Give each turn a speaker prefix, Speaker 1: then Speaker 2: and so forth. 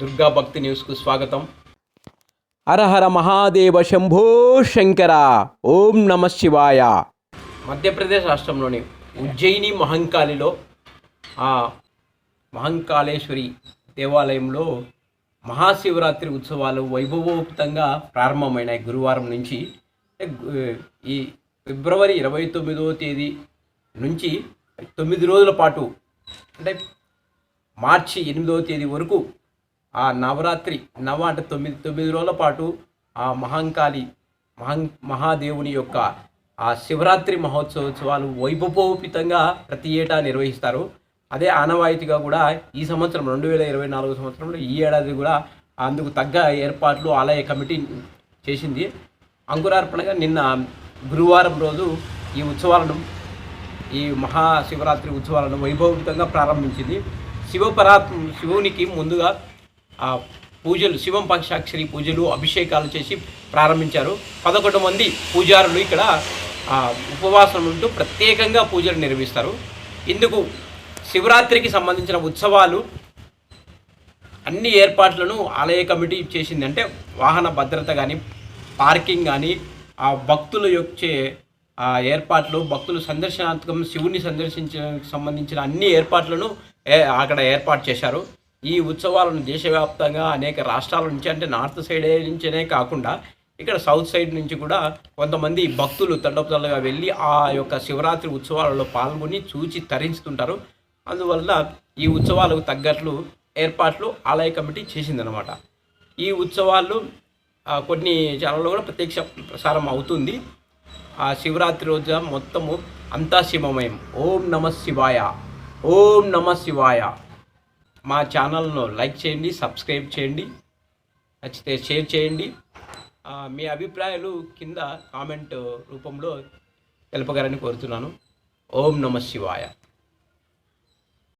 Speaker 1: దుర్గా భక్తి న్యూస్కు స్వాగతం. హరహర మహాదేవ శంభో శంకర ఓం నమ శివాయ. మధ్యప్రదేశ్ రాష్ట్రంలోని ఉజ్జయిని మహంకాళిలో ఆ మహంకాళేశ్వరి దేవాలయంలో మహాశివరాత్రి ఉత్సవాలు వైభవోపేతంగా ప్రారంభమైనాయి గురువారం నుంచి. ఈ ఫిబ్రవరి ఇరవై తొమ్మిదవ తేదీ నుంచి తొమ్మిది రోజుల పాటు అంటే మార్చి ఎనిమిదవ తేదీ వరకు ఆ నవరాత్రి నవ అంటే తొమ్మిది తొమ్మిది రోజుల పాటు ఆ మహంకాళి మహం మహాదేవుని యొక్క ఆ శివరాత్రి మహోత్సవోత్సవాలు వైభవోపితంగా ప్రతి ఏటా నిర్వహిస్తారు. అదే ఆనవాయితీగా కూడా ఈ సంవత్సరం రెండు వేల ఇరవై నాలుగు సంవత్సరంలో ఈ ఏడాది కూడా అందుకు తగ్గ ఏర్పాట్లు ఆలయ కమిటీ చేసింది. అంకురార్పణగా నిన్న గురువారం రోజు ఈ ఉత్సవాలను ఈ మహాశివరాత్రి ఉత్సవాలను వైభవంతంగా ప్రారంభించింది. శివపరా శివునికి ముందుగా పూజలు శివం పంచాక్షరి పూజలు అభిషేకాలు చేసి ప్రారంభించారు. పదకొండు మంది పూజారులు ఇక్కడ ఉపవాసం ఉంటూ ప్రత్యేకంగా పూజలు నిర్వహిస్తారు. ఇందుకు శివరాత్రికి సంబంధించిన ఉత్సవాలు అన్ని ఏర్పాట్లను ఆలయ కమిటీ చేసింది అంటే వాహన భద్రత కానీ పార్కింగ్ కానీ ఆ భక్తుల యొక్క ఏర్పాట్లు భక్తులు సందర్శనాత్మకం శివుని సందర్శించడానికి సంబంధించిన అన్ని ఏర్పాట్లను ఏ- అక్కడ ఏర్పాటు చేశారు. ఈ ఉత్సవాలను దేశవ్యాప్తంగా అనేక రాష్ట్రాల నుంచి అంటే నార్త్ సైడ్ నుంచినే కాకుండా ఇక్కడ సౌత్ సైడ్ నుంచి కూడా కొంతమంది భక్తులు తండోపతండగా వెళ్ళి ఆ యొక్క శివరాత్రి ఉత్సవాలలో పాల్గొని చూచి తరించుతుంటారు. అందువల్ల ఈ ఉత్సవాలకు తగ్గట్లు ఏర్పాట్లు ఆలయ కమిటీ చేసిందనమాట ఈ ఉత్సవాలు కొన్ని ఛానల్లో కూడా ప్రత్యక్ష ప్రసారం అవుతుంది. ఆ శివరాత్రి రోజు మొత్తము అంతా శివమయం. ఓం నమ శివాయ. ఓం నమ శివాయ. మా ఛానల్ను లైక్ చేయండి సబ్స్క్రైబ్ చేయండి నచ్చితే షేర్ చేయండి. మీ అభిప్రాయాలు కింద కామెంట్ రూపంలో తెలపగలని కోరుతున్నాను. ఓం నమ శివాయ.